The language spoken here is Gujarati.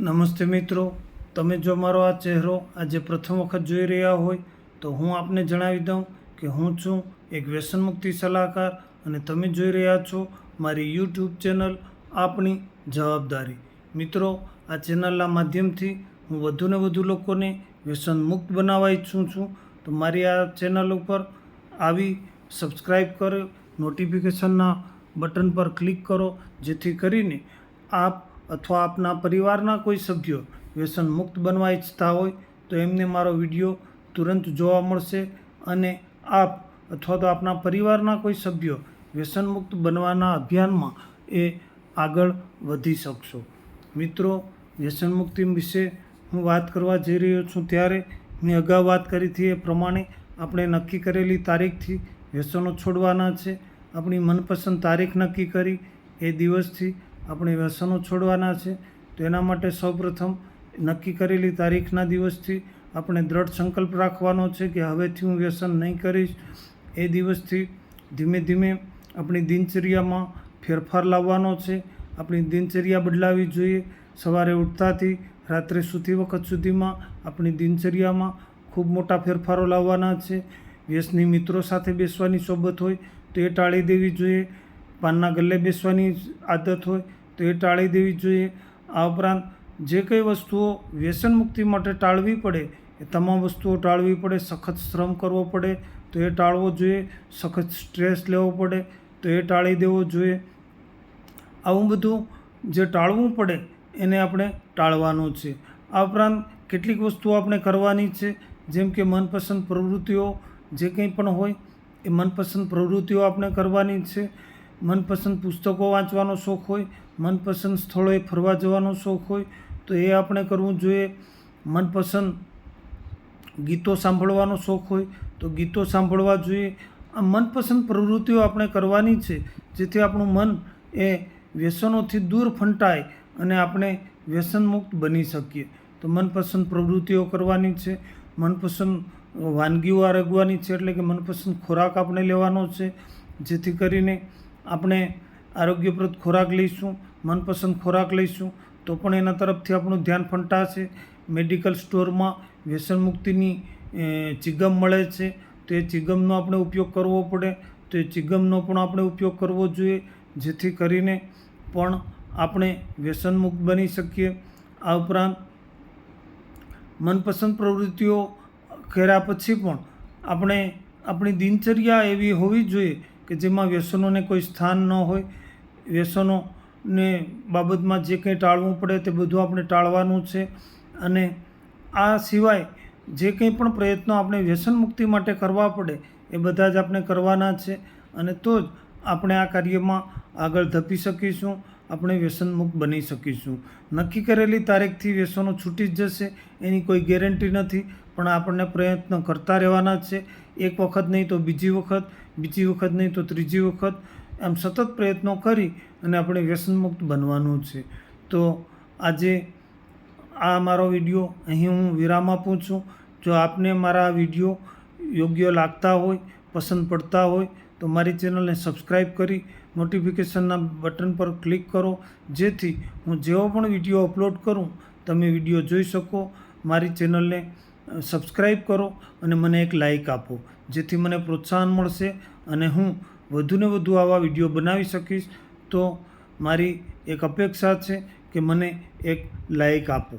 નમસ્તે મિત્રો. તમે જો મારો આ ચહેરો આજે પ્રથમ વખત જોઈ રહ્યા હોય, તો હું આપને જણાવી દઉં કે હું છું એક વ્યસન મુક્તિ સલાહકાર અને તમે જોઈ રહ્યા છો મારી યુટ્યુબ ચેનલ આપણી જવાબદારી. મિત્રો, આ ચેનલના માધ્યમથી હું વધુને વધુ લોકોને વ્યસન મુક્ત બનાવવા ઈચ્છું છું. તો મારી આ ચેનલ ઉપર આવી સબસ્ક્રાઈબ કરો, નોટિફિકેશનના બટન પર ક્લિક કરો, જેથી કરીને આપ અથવા આપના પરિવારના કોઈ સભ્યો વ્યસન મુક્ત બનવા ઈચ્છતા હોય, તો એમને મારો વીડિયો તુરંત જોવા મળશે અને આપ અથવા તો આપના પરિવારના કોઈ સભ્યો વ્યસન મુક્ત બનવાના અભિયાનમાં એ આગળ વધી શકશો. મિત્રો, વ્યસન મુક્તિ વિશે હું વાત કરવા જઈ રહ્યો છું ત્યારે મેં અગાઉ વાત કરી હતી એ પ્રમાણે આપણે નક્કી કરેલી તારીખથી વ્યસનો છોડવાના છે. આપણી મનપસંદ તારીખ નક્કી કરી. એ દિવસથી આપણે વ્યસનો છોડવાના છે, તો એના માટે સૌપ્રથમ નક્કી કરેલી તારીખના દિવસથી આપણે દ્રઢ સંકલ્પ રાખવાનો છે કે હવેથી હું વ્યસન નહીં કરીશ. એ દિવસથી ધીમે ધીમે આપણી દિનચર્યામાં ફેરફાર લાવવાનો છે. આપણી દિનચર્યા બદલાવી જોઈએ. સવારે ઉઠતાથી રાત્રે સૂતી વખત સુધીમાં આપણી દિનચર્યામાં ખૂબ મોટા ફેરફારો લાવવાના છે. વ્યસની મિત્રો સાથે બેસવાની સોબત હોય તો એ ટાળી દેવી જોઈએ. પાનના ગલ્લે બેસવાની આદત હોય તો એ ટાળી દેવી જોઈએ. આ ઉપરાંત જે કંઈ વસ્તુઓ વ્યસન મુક્તિ માટે ટાળવી પડે, એ તમામ વસ્તુઓ ટાળવી પડે. સખત શ્રમ કરવો પડે તો એ ટાળવો જોઈએ. સખત સ્ટ્રેસ લેવો પડે તો એ ટાળી દેવો જોઈએ. આવું બધું જે ટાળવું પડે એને આપણે ટાળવાનું છે. આ ઉપરાંત કેટલીક વસ્તુઓ આપણે કરવાની છે, જેમ કે મનપસંદ પ્રવૃત્તિઓ જે કંઈ પણ હોય, એ મનપસંદ પ્રવૃત્તિઓ આપણે કરવાની છે. મનપસંદ પુસ્તકો વાંચવાનો શોખ હોય, મનપસંદ સ્થળોએ ફરવા જવાનો શોખ હોય, તો એ આપણે કરવું જોઈએ. મનપસંદ ગીતો સાંભળવાનો શોખ હોય, તો ગીતો સાંભળવા જોઈએ. આ મનપસંદ પ્રવૃત્તિઓ આપણે કરવાની છે, જેથી આપણું મન એ વ્યસનોથી દૂર ફંટાય અને આપણે વ્યસનમુક્ત બની શકીએ. તો મનપસંદ પ્રવૃત્તિઓ કરવાની છે, મનપસંદ વાનગીઓ આરગવાની છે, એટલે કે મનપસંદ ખોરાક આપણે લેવાનો છે, જેથી કરીને આપણે આરોગ્યપ્રદ ખોરાક લઈશું, મનપસંદ ખોરાક લઈશું, તો પણ એના તરફથી આપણું ધ્યાન ફંટાશે. મેડિકલ સ્ટોરમાં વ્યસન મુક્તિની ચિગમ મળે છે. તો એ ચિગમનો આપણે ઉપયોગ કરવો પડે. તો એ ચિગમનો પણ આપણે ઉપયોગ કરવો જોઈએ, જેથી કરીને પણ આપણે વ્યસનમુક્ત બની શકીએ. આ ઉપરાંત મનપસંદ પ્રવૃત્તિઓ કર્યા પછી પણ આપણે આપણી દિનચર્યા એવી હોવી જોઈએ કે જેમાં વ્યસનોને કોઈ સ્થાન ન હોય, વ્યસનોને બાબતમાં જે કંઈ ટાળવું પડે તે બધું આપણે ટાળવાનું છે. અને આ સિવાય જે કંઈ પણ પ્રયત્નો આપણે વ્યસન મુક્તિ માટે કરવા પડે, એ બધા જ આપણે કરવાના છે. અને તો જ આપણે આ કાર્યમાં આગળ ધપી શકીશું. આપણે વ્યસનમુક્ત બની શકીશું. નક્કી કરેલી તારીખથી વ્યસનો છૂટી જ જશે, એની કોઈ ગેરંટી નથી, પણ આપણને પ્રયત્ન કરતા રહેવાના છે. એક વખત નહીં તો બીજી વખત બીજી વખત નહીં તો ત્રીજી વખત. એમ સતત પ્રયત્નો કરી અને આપણે વ્યસનમુક્ત બનવાનું છે. તો આજે આ મારો વીડિયો, અહીં હું વિરામ આપું છું. જો આપને મારા વીડિયો યોગ્ય લાગતા હોય, પસંદ પડતા હોય તો મારી ચેનલને સબસ્ક્રાઈબ કરી નોટિફિકેશનના બટન પર ક્લિક કરો. જેથી હું જેવો પણ વીડિયો અપલોડ કરું, તમે વીડિયો જોઈ શકો. મારી ચેનલને સબસ્ક્રાઈબ કરો અને મને એક લાઇક આપો, જેથી મને પ્રોત્સાહન મળશે અને હું વધુને વધુ આવા વીડિયો બનાવી શકીશ. તો મારી એક અપેક્ષા છે કે મને એક લાઈક આપો.